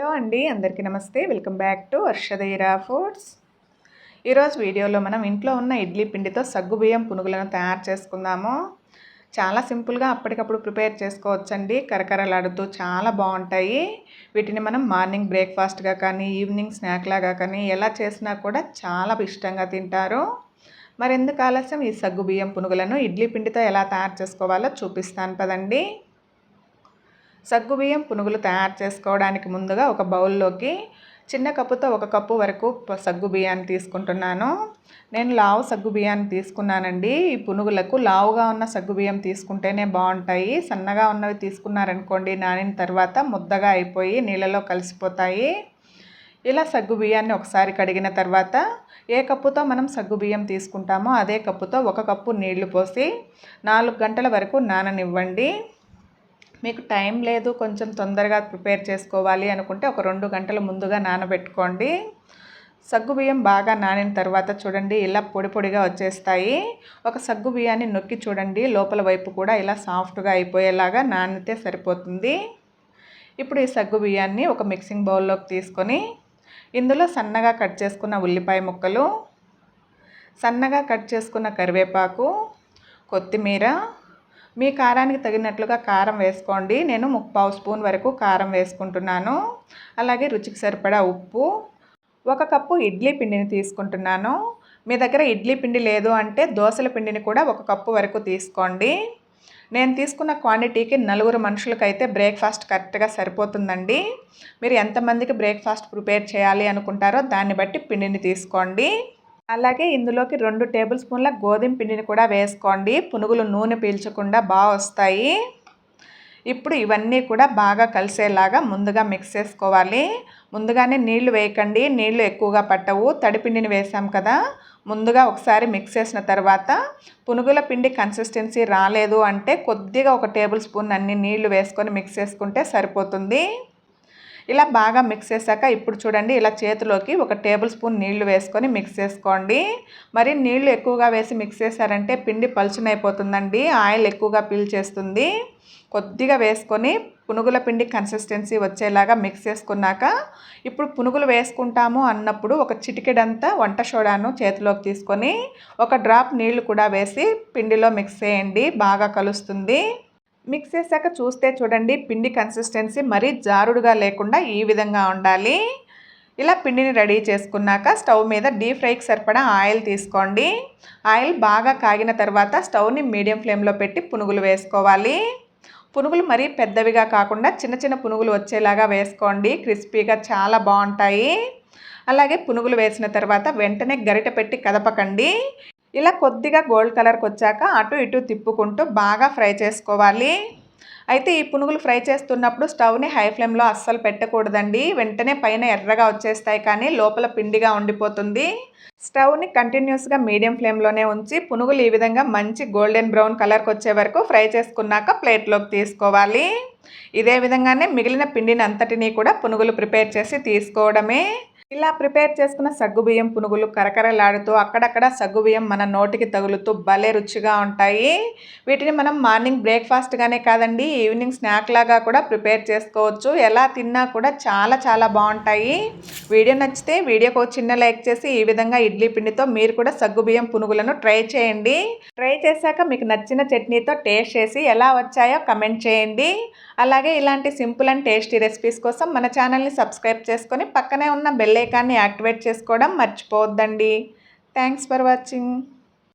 Hello అండి అందరికీ నమస్తే. వెల్కమ్ బ్యాక్ టు వర్షదైరా ఫుడ్స్. ఈరోజు వీడియోలో మనం ఇంట్లో ఉన్న ఇడ్లీ పిండితో సగ్గుబియ్యం పునుగులను తయారు చేసుకుందాము. చాలా సింపుల్గా అప్పటికప్పుడు ప్రిపేర్ చేసుకోవచ్చండి. కరకరలాడుతూ చాలా బాగుంటాయి. వీటిని మనం మార్నింగ్ బ్రేక్ఫాస్ట్గా కానీ ఈవినింగ్ స్నాక్ లాగా కానీ ఎలా చేసినా కూడా చాలా ఇష్టంగా తింటారు. మరి ఎందుకు ఆలస్యం? ఈ సగ్గుబియ్యం పునుగులను ఇడ్లీ పిండితో ఎలా తయారు చేసుకోవాలో చూపిస్తాను పదండి. సగ్గుబియ్యం పునుగులు తయారు చేసుకోవడానికి ముందుగా ఒక బౌల్లోకి చిన్న కప్పుతో ఒక కప్పు వరకు సగ్గు బియ్యాన్ని తీసుకుంటున్నాను. నేను లావు సగ్గు బియ్యాన్ని తీసుకున్నానండి. ఈ పునుగులకు లావుగా ఉన్న సగ్గు బియ్యం తీసుకుంటేనే బాగుంటాయి. సన్నగా ఉన్నవి తీసుకున్నారనుకోండి నానిన తర్వాత ముద్దగా అయిపోయి నీళ్ళలో కలిసిపోతాయి. ఇలా సగ్గు బియ్యాన్ని ఒకసారి కడిగిన తర్వాత ఏ కప్పుతో మనం సగ్గు బియ్యం తీసుకుంటామో అదే కప్పుతో ఒక కప్పు నీళ్ళు పోసి నాలుగు గంటల వరకు నాననివ్వండి. మీకు టైం లేదు కొంచెం తొందరగా ప్రిపేర్ చేసుకోవాలి అనుకుంటే ఒక రెండు గంటల ముందుగా నానబెట్టుకోండి. సగ్గుబియ్యం బాగా నానిన తర్వాత చూడండి ఇలా పొడి పొడిగా వచ్చేస్తాయి. ఒక సగ్గు బియ్యాన్ని నొక్కి చూడండి లోపల వైపు కూడా ఇలా సాఫ్ట్గా అయిపోయేలాగా నానితే సరిపోతుంది. ఇప్పుడు ఈ సగ్గు బియ్యాన్ని ఒక మిక్సింగ్ బౌల్లోకి తీసుకొని ఇందులో సన్నగా కట్ చేసుకున్న ఉల్లిపాయ ముక్కలు సన్నగా కట్ చేసుకున్న కరివేపాకు కొత్తిమీర మీ కారానికి తగినట్లుగా కారం వేసుకోండి. నేను ముప్పావు స్పూన్ వరకు కారం వేసుకుంటున్నాను. అలాగే రుచికి సరిపడా ఉప్పు. ఒక కప్పు ఇడ్లీ పిండిని తీసుకుంటున్నాను. మీ దగ్గర ఇడ్లీ పిండి లేదు అంటే దోశల పిండిని కూడా ఒక కప్పు వరకు తీసుకోండి. నేను తీసుకున్న క్వాంటిటీకి నలుగురు మనుషులకైతే బ్రేక్ఫాస్ట్ కరెక్ట్గా సరిపోతుందండి. మీరు ఎంతమందికి బ్రేక్ఫాస్ట్ ప్రిపేర్ చేయాలి అనుకుంటారో దాన్ని బట్టి పిండిని తీసుకోండి. అలాగే ఇందులోకి రెండు టేబుల్ స్పూన్ల గోధుమ పిండిని కూడా వేసుకోండి. పునుగులు నూనె పీల్చకుండా బాగా వస్తాయి. ఇప్పుడు ఇవన్నీ కూడా బాగా కలిసేలాగా ముందుగా మిక్స్ చేసుకోవాలి. ముందుగానే నీళ్ళు వేయకండి. నీళ్ళు ఎక్కువగా పట్టవు. తడిపిండిని వేసాం కదా. ముందుగా ఒకసారి మిక్స్ చేసిన తర్వాత పునుగుల పిండి కన్సిస్టెన్సీ రాలేదు అంటే కొద్దిగా ఒక టేబుల్ స్పూన్ అన్ని నీళ్ళు వేసుకొని మిక్స్ చేసుకుంటే సరిపోతుంది. ఇలా బాగా మిక్స్ చేశాక ఇప్పుడు చూడండి ఇలా చేతిలోకి ఒక టేబుల్ స్పూన్ నీళ్ళు వేసుకొని మిక్స్ చేసుకోండి. మరి నీళ్ళు ఎక్కువగా వేసి మిక్స్ చేశారంటే పిండి పలుచునైపోతుందండి ఆయిల్ ఎక్కువగా పీల్చేస్తుంది కొద్దిగా వేసుకొని పునుగుల పిండి కన్సిస్టెన్సీ వచ్చేలాగా మిక్స్ చేసుకున్నాక ఇప్పుడు పునుగులు వేసుకుంటాము అన్నప్పుడు ఒక చిటికెడంతా వంట సోడాను చేతిలోకి తీసుకొని ఒక డ్రాప్ నీళ్ళు కూడా వేసి పిండిలో మిక్స్ చేయండి బాగా కలుస్తుంది. మిక్స్ చేశాక చూస్తే చూడండి పిండి కన్సిస్టెన్సీ మరీ జారుడుగా లేకుండా ఈ విధంగా ఉండాలి. ఇలా పిండిని రెడీ చేసుకున్నాక స్టవ్ మీద డీప్ ఫ్రైకి సరిపడా ఆయిల్ తీసుకోండి. ఆయిల్ బాగా కాగిన తర్వాత స్టవ్ని మీడియం ఫ్లేమ్లో పెట్టి పునుగులు వేసుకోవాలి. పునుగులు మరీ పెద్దవిగా కాకుండా చిన్న చిన్న పునుగులు వచ్చేలాగా వేసుకోండి. క్రిస్పీగా చాలా బాగుంటాయి. అలాగే పునుగులు వేసిన తర్వాత వెంటనే గరిట పెట్టి కదపకండి. ఇలా కొద్దిగా గోల్డ్ కలర్కి వచ్చాక అటు ఇటు తిప్పుకుంటూ బాగా ఫ్రై చేసుకోవాలి. అయితే ఈ పునుగులు ఫ్రై చేస్తున్నప్పుడు స్టవ్ని హై ఫ్లేమ్లో అస్సలు పెట్టకూడదండి. వెంటనే పైన ఎర్రగా వచ్చేస్తాయి కానీ లోపల పిండిగా ఉండిపోతుంది. స్టవ్ని కంటిన్యూస్గా మీడియం ఫ్లేమ్లోనే ఉంచి పునుగులు ఈ విధంగా మంచి గోల్డెన్ బ్రౌన్ కలర్కి వచ్చే వరకు ఫ్రై చేసుకున్నాక ప్లేట్లోకి తీసుకోవాలి. ఇదే విధంగానే మిగిలిన పిండిని అంతటినీ కూడా పునుగులు ప్రిపేర్ చేసి తీసుకోవడమే. ఇలా ప్రిపేర్ చేసుకున్న సగ్గుబియ్యం పునుగులు కరకరలాడుతూ అక్కడక్కడ సగ్గుబియ్యం మన నోటికి తగులుతూ భలే రుచిగా ఉంటాయి. వీటిని మనం మార్నింగ్ బ్రేక్ఫాస్ట్గానే కాదండి ఈవినింగ్ స్నాక్ లాగా కూడా ప్రిపేర్ చేసుకోవచ్చు. ఎలా తిన్నా కూడా చాలా చాలా బాగుంటాయి. వీడియో నచ్చితే వీడియోకి చిన్న లైక్ చేసి ఈ విధంగా ఇడ్లీ పిండితో మీరు కూడా సగ్గుబియ్యం పునుగులను ట్రై చేయండి. ట్రై చేశాక మీకు నచ్చిన చట్నీతో టేస్ట్ చేసి ఎలా వచ్చాయో కమెంట్ చేయండి. అలాగే ఇలాంటి సింపుల్ అండ్ టేస్టీ రెసిపీస్ కోసం మన ఛానల్ని సబ్స్క్రైబ్ చేసుకొని పక్కనే ఉన్న బెల్ ఐకాన్ని యాక్టివేట్ చేసుకోవడం మర్చిపోవద్దండి. Thanks for watching.